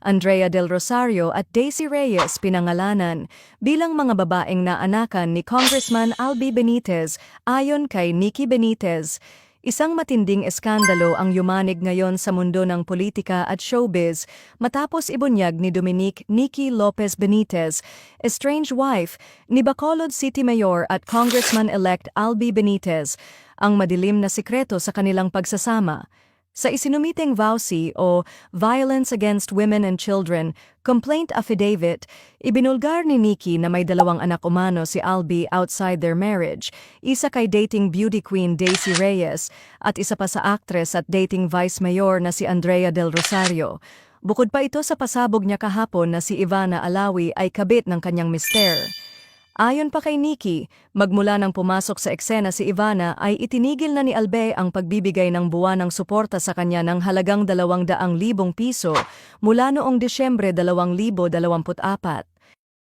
Andrea Del Rosario at Daisy Reyes pinangalanan bilang mga babaeng naanakan ni Congressman Albi Benitez ayon kay Nikki Benitez. Isang matinding eskandalo ang yumanig ngayon sa mundo ng politika at showbiz matapos ibunyag ni Dominique Nikki Lopez Benitez, estranged wife ni Bacolod City Mayor at Congressman-elect Albi Benitez, ang madilim na sikreto sa kanilang pagsasama. Sa isinumiting VAUSI o Violence Against Women and Children Complaint Affidavit, ibinulgar ni Nikki na may dalawang anak umano si Albi outside their marriage, isa kay dating beauty queen Daisy Reyes at isa pa sa actress at dating vice mayor na si Andrea Del Rosario. Bukod pa ito sa pasabog niya kahapon na si Ivana Alawi ay kabit ng kanyang mister. Ayon pa kay Nikki, magmula nang pumasok sa eksena si Ivana ay itinigil na ni Albe ang pagbibigay ng buwan ng suporta sa kanya ng halagang 200,000 piso mula noong Disyembre 2024.